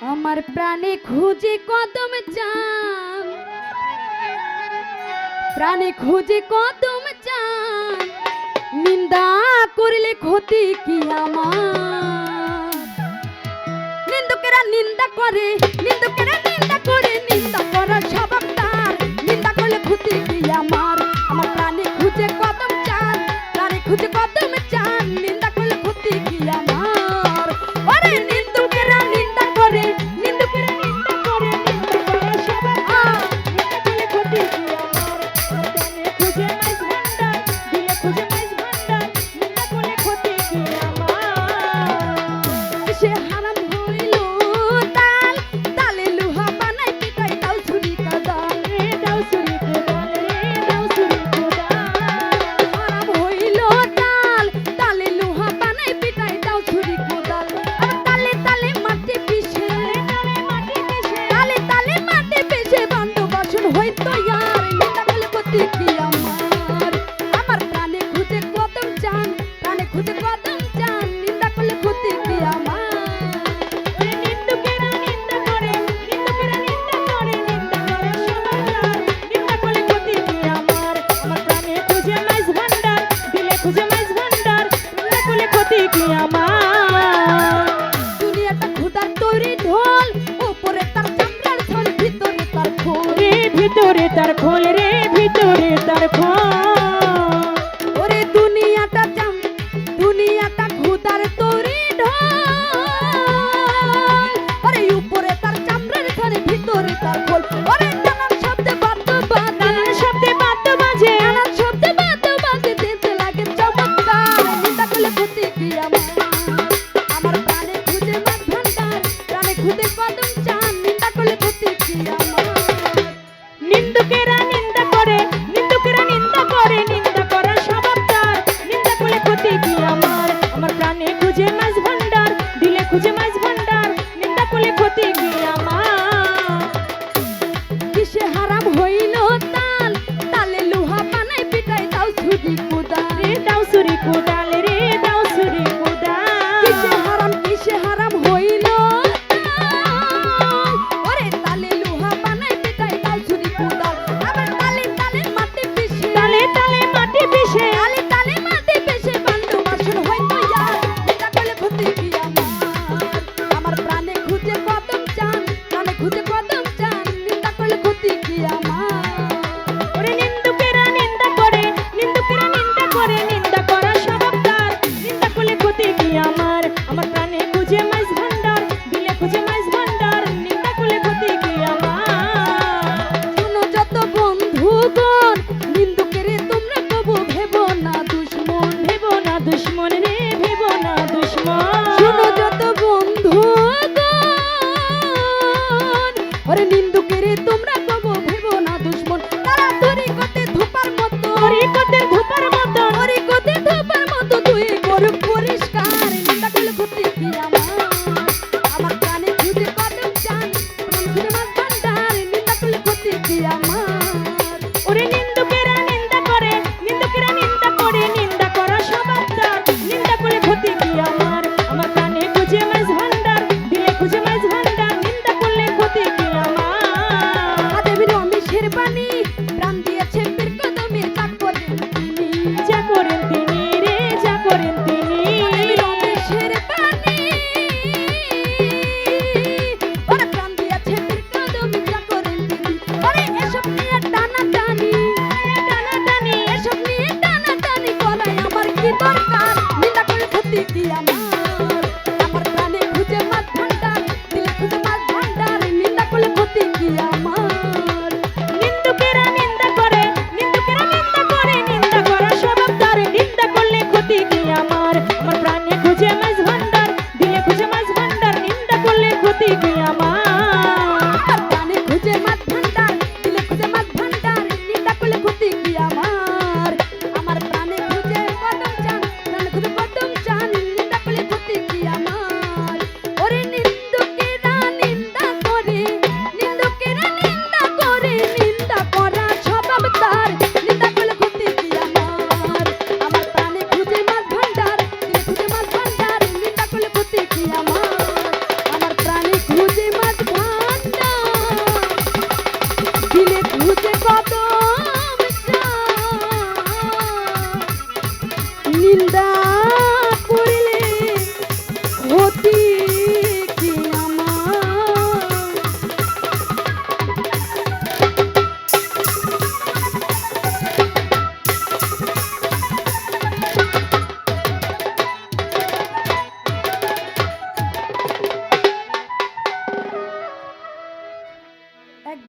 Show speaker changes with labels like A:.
A: আমার প্রাণে খুঁজে কদম চান। প্রাণে খুঁজে কদম চান। নিন্দা করলে ক্ষতি কি আমার? নিন্দুকেরা নিন্দা করে, নিন্দুকেরা নিন্দা করে, নিন্দা করার স্বভাব তার নিন্দা করলে ক্ষতি কি আমার? খোলে
B: ভিতরে তার খোল রে ভিতরে তার খোল। নিন্দুকেরা নিন্দা করে নিন্দুকেরা নিন্দা করে, নিন্দা করা স্বভাব তার। নিন্দা করলে খুঁজে মাছ ভান্ডার দিলে খুঁজে মাছ ভান্ডার নিন্দা করলে ক্ষতি কি আমার
A: Who the লাগে রে তোমরা তবু ভেবো না দুশ্মন। তারা তরিকতে ধোপার মতো তরিকতে কোরবানি প্রাণ দিয়েছেন পীর কদমের কাট করেন তিনি
B: যা করেন তিনি রে, যা করেন তিনি। রমেশের
A: পানি, ওরে প্রাণ দিয়েছেন পীর কদমের যা করেন তিনি। ওরে এসব নিয়ে টানা টানি
B: টানা টানি
A: এসব নিয়ে টানা টানি করায় আমার কি দরকার?